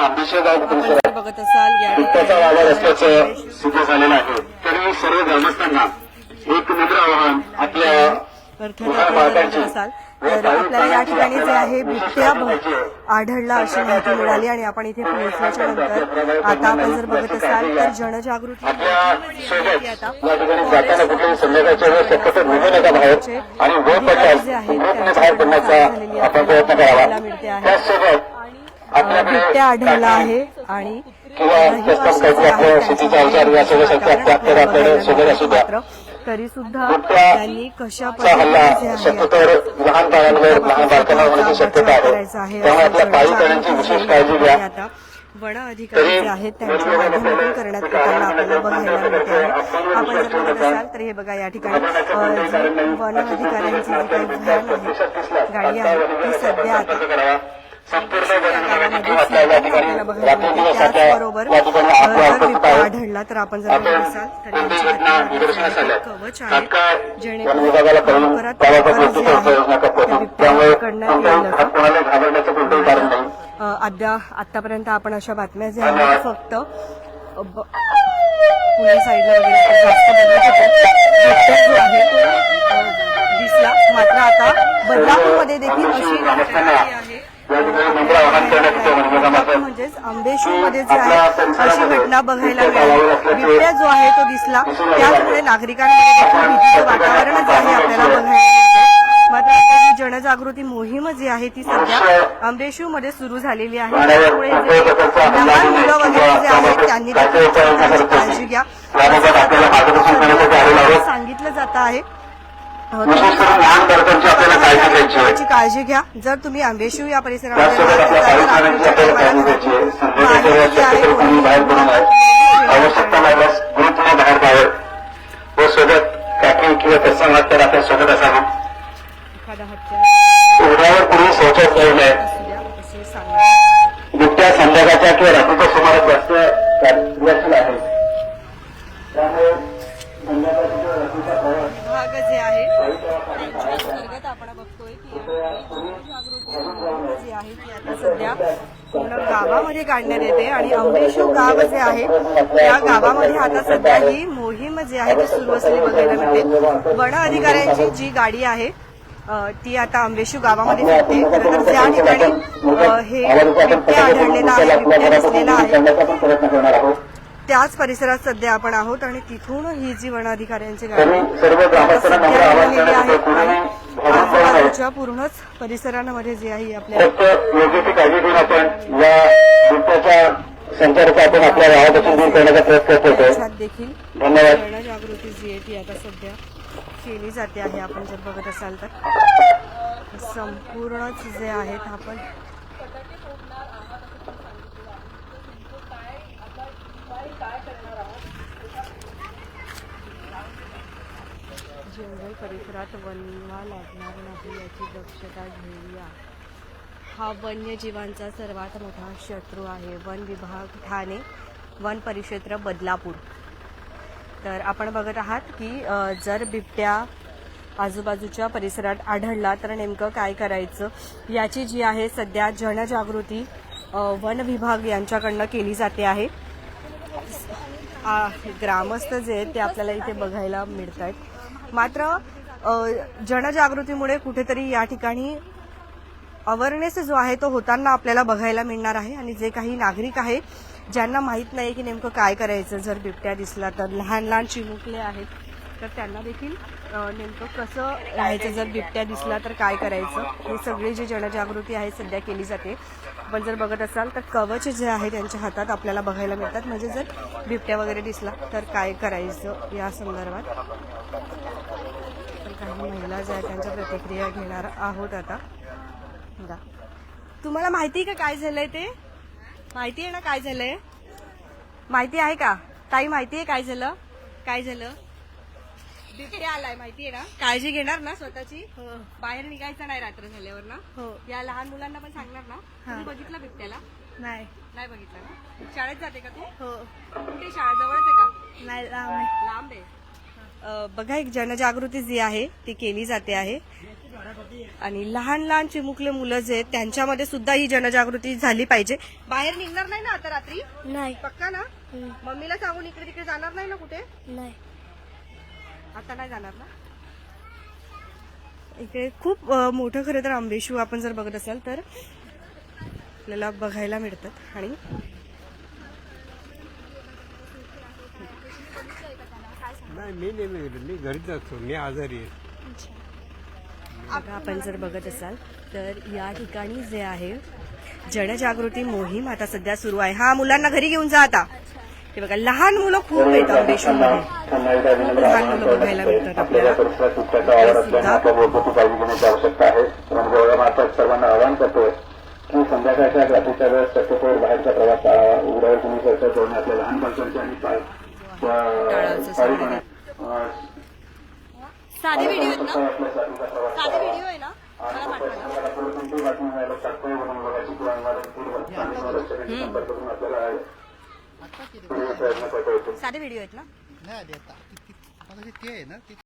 आंबेश्वर गाव आपण परिसरात बिबट्याचा वावर असल्याचं सिद्ध झालेलं आहे. तरी सर्व ग्रामस्थांना एक नम्र आवाहन आपल्या असाल तर आपल्याला या ठिकाणी जे आहे बिबट्या आढळला अशी माहिती मिळाली आणि आपण इथे पोहोचल्याच्या नंतर आता आपण जर बघत असाल तर जनजागृती जी आहे प्रयत्न करावा. आपल्याकडे बिबट्या आढळला आहे आणि तरी सुद्धा त्यांनी कशा पद्धतीने आहे आता वन अधिकारी जे आहेत त्यांच्या माध्यमातून करण्यात येताना आपल्याला बघायला मिळते आहे आपण जर बघत असाल तर हे बघा या ठिकाणी वन अधिकाऱ्यांची जी काही व्हॅन आहे गाडी आहे ती सध्या आता त्याचबरोबर जर बिबट्या आढळला तर आपण जर असाल तर कवच आहे. जेणेकरून अ, अद्या आतापर्यंत आपण अशा बातम्या ज्या फक्त पुणे साईडला वगैरे जास्त बघत जो आहे दिसला. मात्र आता बदलापूरमध्ये देखील अशी म्हणजेच आंबेश्वरमध्ये जे आहे अशी घटना बघायला मिळाली. बिबट्या जो आहे तो दिसला. त्यामुळे नागरिकांमध्ये देखील भीतीचं वातावरण जे आहे आपल्याला बघायला मात्र ही जनजागृती मोहीम जी आहे ती सध्या आंबेशू मध्ये सुरू झालेली आहे. त्यामुळे लहान मुलं वगैरे जे आहेत त्यांनी काळजी घ्या. सांगितलं जात आहे अ, विशेष करून लहान बालकांची आपल्याला काळजी घ्या. जर तुम्ही आंबेशू या परिसरामध्ये व सोबत किंवा सोबत असावं. उघड्यावर कुणी जाऊ नये संध्याकाळच्या किंवा रात्रीच्या सुमारास जास्त पूर्ण गावामध्ये काढण्यात येते आणि अंबेशू गाव जे आहे त्या गावामध्ये आता सध्या ही मोहीम जी आहे ती सुरू असलेली बघायला मिळते. वन अधिकाऱ्यांची जी गाडी आहे ती आता अंबेशू गावामध्ये फिरते. खरं तर ज्या ठिकाणी हे बिबट्या आढळलेला आहे बिबट्या दिसलेला आहे त्याच परिसरात सध्या आपण आहोत आणि तिथून ही जी वन अधिकाऱ्यांची गाडी आहे आजूबाजूच्या पूर्णच परिसरांमध्ये जे आहे आपल्या योग्य ती काळजी घेऊन आपण या बिबट्याच्या संचाराचा आपण आपल्या गावापासून दूर करण्याचा प्रयत्न करत देखील धन्यवाद. जनजागृती जी आहे ती आता सध्या केली जाते आहे आपण जर बघत असाल तर. संपूर्णच जे आहेत आपण जंगल परिसरात वनवा लागणार नाही याची दक्षता घेऊया. हा वन्यजीवांचा सर्वात मोठा शत्रू आहे. वन विभाग ठाणे वन परिक्षेत्र बदलापूर. तर आपण बघत आहात की जर बिबट्या आजूबाजूच्या परिसरात आढळला तर नेमकं काय करायचं? याची जी आहे सध्या जनजागृती वन विभाग यांच्याकडनं केली जाते आहे. ग्रामस्थ जे आहेत ते आपल्याला इथे बघायला मिळत आहेत मात्र जनजागृतीमुळे कुठेतरी या ठिकाणी अवेअरनेस जो आहे तो होताना आपल्याला बघायला मिळणार आहे आणि जे काही नागरिक आहे ज्यांना माहीत नाही की नेमकं काय करायचं जर बिबट्या दिसला तर लहान लहान चिमुकले आहेत तर त्यांना देखील नेमकं कसं राहायचं? जर बिबट्या दिसला तर काय करायचं? हे सगळी जी जनजागृती आहे सध्या केली जाते. आपण जर बघत असाल तर कवच जे आहे त्यांच्या हातात आपल्याला बघायला मिळतात. म्हणजे जर बिबट्या वगैरे दिसला तर काय करायचं या संदर्भात? तर काही महिला ज्या त्यांच्या प्रतिक्रिया घेणार आहोत आता. तुम्हाला माहिती आहे का काय झालंय ते? माहिती आहे ना काय झालंय? माहिती आहे का? ताई माहिती आहे काय झालं? काय झालं? बिबट्या आलाय माहिती आहे ना काळजी घेणार ना स्वतःची? बाहेर निघायचं नाही रात्र झाल्यावर ना? हो. या लहान मुलांना पण सांगणार ना? तुम्ही बघितलं बिबट्याला? नाही. नाही बघितलं ना? शाळेत जाते का तू? हो. कुठे शाळा जवळच आहे का? नाही लांब आहे. लांब आहे. अ, बघा एक जनजागृती जी आहे ती केली जाते आहे. आणि लहान लहान चिमुकले मुलं जे आहेत त्यांच्यामध्ये सुद्धा ही जनजागृती झाली पाहिजे. बाहेर निघणार नाही ना आता रात्री? नाही. पक्का ना? मम्मीला सांगून इकडे तिकडे जाणार नाही ना कुठे? नाही. आता नाही जाणार ना? इकडे खूप मोठं खरं तर आंबेशू आपण जर बघत असाल तर आपल्याला बघायला मिळतात. आणि नाही मी नाही गेलो. मी घरीच असतो. मी आजारी आहे. आपण जर बघत असाल तर या ठिकाणी जे आहे जनजागृती मोहीम आता सध्या सुरू आहे. हा मुलांना घरी घेऊन जा आता. हे बघा लहान मुलं खूप आहेत एकदा विनम्र लहान मुलं बघायला मिळतात. आपल्याला आवाहन करतोय की संध्याकाळच्या रात्रीच्या वेळेस शक्यतोवर बाहेरचा प्रवास उघड्यावर तुम्ही चर्चा करून आपल्या लहान बालकांची आणि साधे व्हिडिओ साधे. व्हिडिओ आहे ना मला करता. येतील साधे व्हिडिओ आहेत ना? नाही आता ती- आता आहे ना ती